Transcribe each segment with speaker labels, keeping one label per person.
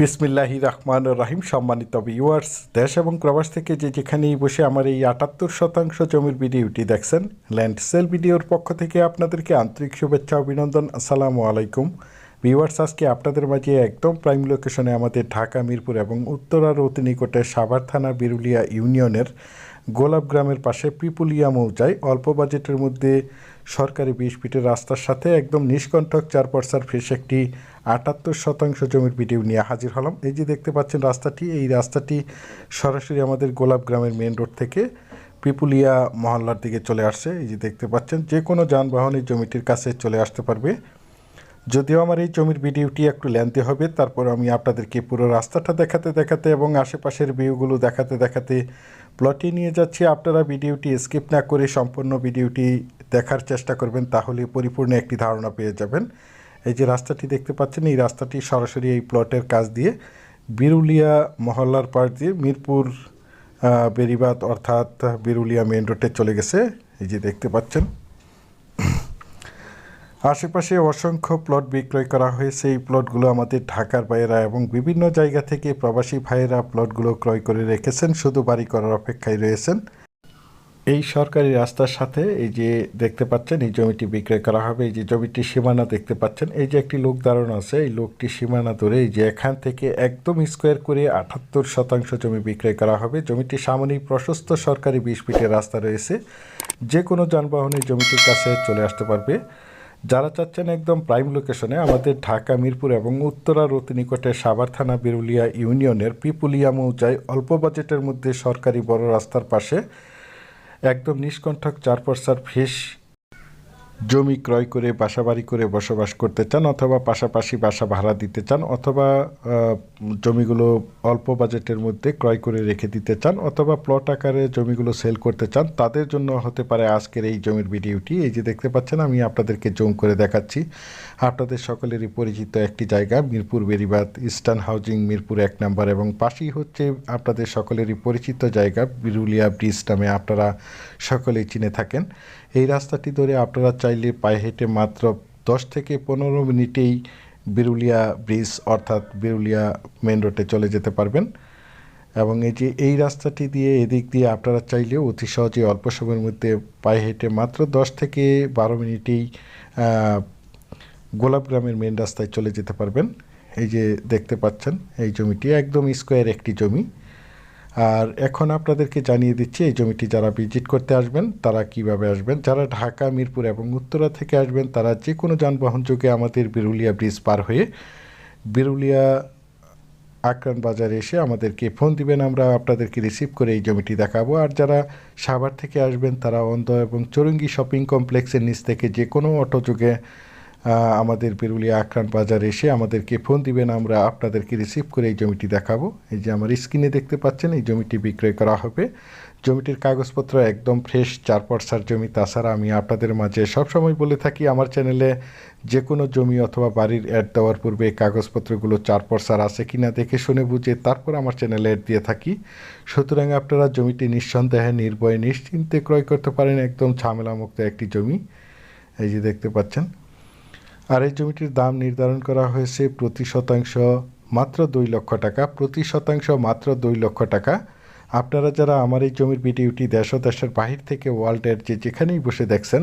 Speaker 1: বিসমিল্লাহি রহমান রাহিম, সম্মানিত ভিউয়ার্স দেশ এবং প্রবাস থেকে যে যেখানেই বসে আমার এই আটাত্তর শতাংশ জমির ভিডিওটি দেখছেন, ল্যান্ড সেল ভিডিওর পক্ষ থেকে আপনাদেরকে আন্তরিক শুভেচ্ছা, অভিনন্দন, আসসালামু আলাইকুম। ভিউয়ার্স আজকে আপনাদের মাঝে একদম প্রাইম লোকেশনে আমাদের ঢাকা, মিরপুর এবং উত্তরার অতি নিকটে সাভার থানা বিরুলিয়া ইউনিয়নের গোলাপ গ্রামের পাশে পিপুলিয়া মৌজায় অল্প বাজেটের মধ্যে সরকারি বিশ ফিটের রাস্তার সাথে একদম নিষ্কণ্ঠক চার পর্সার ফেস একটি আটাত্তর শতাংশ জমির ভিডিও নিয়ে হাজির হলাম। এই যে দেখতে পাচ্ছেন রাস্তাটি, এই রাস্তাটি সরাসরি আমাদের গোলাপ গ্রামের মেন রোড থেকে পিপুলিয়া মহল্লার দিকে চলে আসছে। এই যে দেখতে পাচ্ছেন, যে কোনো যানবাহন এই জমিটির কাছে চলে আসতে পারবে। যদিও আমার এই জমির ভিডিওটি একটু লেন্থি হবে, তারপর আমি আপনাদেরকে পুরো রাস্তাটা দেখাতে দেখাতে এবং আশেপাশের ভিউগুলো দেখাতে দেখাতে প্লটে নিয়ে যাচ্ছি। আপনারা ভিডিওটি স্কিপ না করে সম্পূর্ণ ভিডিওটি দেখার চেষ্টা করবেন তাহলে পরিপূর্ণ একটি ধারণা পেয়ে যাবেন। এই যে রাস্তাটি দেখতে পাচ্ছেন, এই রাস্তাটি সরাসরি এই প্লটের কাজ দিয়ে বিরুলিয়া মহল্লার পাশ দিয়ে মিরপুর বেরিবাদ অর্থাৎ বিরুলিয়া মেন রোডে চলে গেছে। এই যে দেখতে পাচ্ছেন, আশেপাশে অসংখ্য প্লট বিক্রয় করা হয়েছে। এই প্লটগুলো আমাদের ঢাকার ভাইয়েরা এবং বিভিন্ন জায়গা থেকে প্রবাসী ভাইয়েরা প্লটগুলো ক্রয় করে রেখেছেন। শুধু বাড়ি করার অপেক্ষায় রয়েছেন। এই সরকারি রাস্তার সাথে এই যে দেখতে পাচ্ছেন, এই জমিটি বিক্রয় করা হবে, এই যে জমিটির সীমানা দেখতে পাচ্ছেন, এই যে একটি লোক দাঁড়ানো আছে, এই লোকটি সীমানা ধরে এই যে এখান থেকে একদম স্কোয়ার করে আটাত্তর শতাংশ জমি বিক্রয় করা হবে। জমিটি সামনেই প্রশস্ত সরকারি বিশ ফিটের রাস্তা রয়েছে। যে কোনো যানবাহনের জমিটির কাছে চলে আসতে পারবে। যারা চাচ্ছেন একদম প্রাইম লোকেশনে, আমাদের ঢাকা, মিরপুর এবং উত্তরার অতি নিকটে সাভার থানা, বিরুলিয়া ইউনিয়নের পিপুলিয়া মৌজায় অল্প বাজেটের মধ্যে সরকারি বড় রাস্তার পাশে একদম নিষ্কণ্ঠক চার পর্সার ফিস জমি ক্রয় করে বাসা বাড়ি করে বসবাস করতে চান অথবা পাশাপাশি বাসা ভাড়া দিতে চান অথবা জমিগুলো অল্প বাজেটের মধ্যে ক্রয় করে রেখে দিতে চান অথবা প্লট আকারে জমিগুলো সেল করতে চান, তাদের জন্য হতে পারে আজকের এই জমির ভিডিওটি। এই যে দেখতে পাচ্ছেন, আমি আপনাদেরকে জুম করে দেখাচ্ছি। আপনাদের সকলেরই পরিচিত একটি জায়গা, মিরপুর বেরিবাদ ইস্টার্ন হাউজিং, মিরপুর এক নাম্বার এবং পাশেই হচ্ছে আপনাদের সকলেরই পরিচিত জায়গা, বিরুলিয়া ব্রিজ নামে আপনারা সকলেই চিনে থাকেন। এই রাস্তাটি ধরে আপনারা চাইলে পায়ে হেঁটে মাত্র দশ থেকে পনেরো মিনিটেই বিরুলিয়া ব্রিজ অর্থাৎ বিরুলিয়া মেন রোডে চলে যেতে পারবেন। এবং এই যে, এই রাস্তাটি দিয়ে এদিক দিয়ে আপনারা চাইলে অতি সহজে অল্প সময়ের মধ্যে পায়ে হেঁটে মাত্র দশ থেকে বারো মিনিটেই গোলাপ গ্রামের মেন রাস্তায় চলে যেতে পারবেন। এই যে দেখতে পাচ্ছেন, এই জমিটি একদম স্কোয়ার একটি জমি। আর এখন আপনাদেরকে জানিয়ে দিচ্ছি, এই জমিটি যারা ভিজিট করতে আসবেন, তারা কীভাবে আসবেন? যারা ঢাকা, মিরপুর এবং উত্তরা থেকে আসবেন, তারা যে কোনো যানবাহন যোগে আমাদের বিরুলিয়া ব্রিজ পার হয়ে বিরুলিয়া আকরান বাজারে এসে আমাদেরকে ফোন দিবেন, আমরা আপনাদেরকে রিসিভ করে এই জমিটি দেখাবো। আর যারা সাভার থেকে আসবেন, তারা অন্ধ এবং চরঙ্গি শপিং কমপ্লেক্সের নিচ থেকে যে কোনো অটো যোগে আমাদের পেরুলিয়া আক্রান বাজারে এসে আমাদেরকে ফোন দিবেন, আমরা আপনাদেরকে রিসিভ করে এই জমিটি দেখাবো। এই যে আমার স্ক্রিনে দেখতে পাচ্ছেন, এই জমিটি বিক্রয় করা হবে। জমিটির কাগজপত্র একদম ফ্রেশ চার পর্সার জমি। তাছাড়া আমি আপনাদের মাঝে সবসময় বলে থাকি, আমার চ্যানেলে যে কোনো জমি অথবা বাড়ির অ্যাড দেওয়ার পূর্বে কাগজপত্রগুলো চার পর্সার আছে কি না দেখে শুনে বুঝে তারপর আমার চ্যানেলে অ্যাড দিয়ে থাকি। সুতরাং আপনারা জমিটি নিঃসন্দেহে, নির্ভয়ে, নিশ্চিন্তে ক্রয় করতে পারেন। একদম ঝামেলামুক্ত একটি জমি। এই যে দেখতে পাচ্ছেন আর এই জমিটির দাম নির্ধারণ করা হয়েছে প্রতি শতাংশ মাত্র দুই লক্ষ টাকা, প্রতি শতাংশ মাত্র দুই লক্ষ টাকা। আপনারা যারা আমার এই জমির ভিডিওটি দেশ দেশের বাহির থেকে ওয়ার্ল্ডের যে যেখানেই বসে দেখছেন,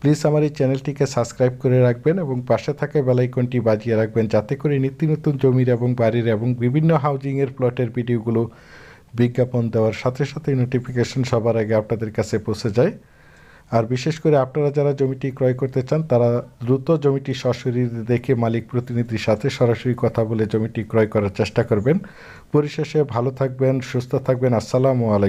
Speaker 1: প্লিজ আমার এই চ্যানেলটিকে সাবস্ক্রাইব করে রাখবেন এবং পাশে থাকা বেলাইকনটি বাজিয়ে রাখবেন যাতে করে নিত্য নতুন জমির এবং বাড়ির এবং বিভিন্ন হাউজিংয়ের প্লটের ভিডিওগুলো বিজ্ঞাপন দেওয়ার সাথে সাথে নোটিফিকেশন সবার আগে আপনাদের কাছে পৌঁছে যায়। আর বিশেষ করে আপনারা যারা জমিটি ক্রয় করতে চান, তারা দ্রুত জমিটি সশরীরে দেখে মালিক প্রতিনিধির সাথে সরাসরি কথা বলে জমিটি ক্রয় করার চেষ্টা করবেন। পরিশেষে ভালো থাকবেন, সুস্থ থাকবেন। আসসালামু আলাইকুম।